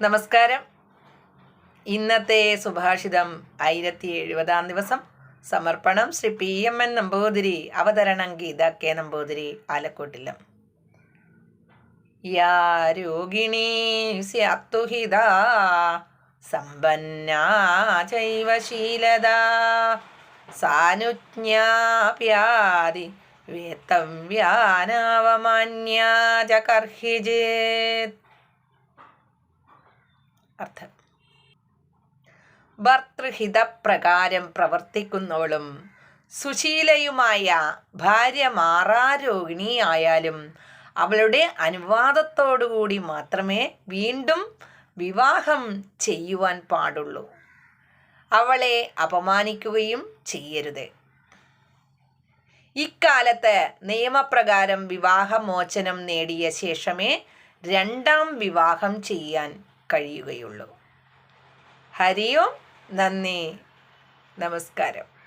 നമസ്കാരം. ഇന്നത്തെ സുഭാഷിതം ആയിരത്തി എഴുപതാം ദിവസം. സമർപ്പണം Shri P M N Namboothiri അവതരണം ഗീത കെ നമ്പൂതിരി ആലക്കോട്ടില്ലം യാ രോഗിണീ സ്യാത്തുഹിത സമ്പന്നാ ചൈവ ശീലദ സാനുജ്ഞാപ്യാതി വേത്തവ്യാനവമാന്യാ ച കർഹിജിത് അർത്ഥം. ഭർത്തൃഹിതപ്രകാരം പ്രവർത്തിക്കുന്നവളും സുശീലയുമായ ഭാര്യ മാറാരോഹിണിയായാലും അവളുടെ അനുവാദത്തോടുകൂടി മാത്രമേ വീണ്ടും വിവാഹം ചെയ്യുവാൻ പാടുള്ളൂ. അവളെ അപമാനിക്കുകയും ചെയ്യരുത്. ഇക്കാലത്ത് നിയമപ്രകാരം വിവാഹമോചനം നേടിയ ശേഷമേ രണ്ടാം വിവാഹം ചെയ്യാൻ കഴിയുകയുള്ളൂ. ഹരിയോം നന്ദി. നമസ്കാരം.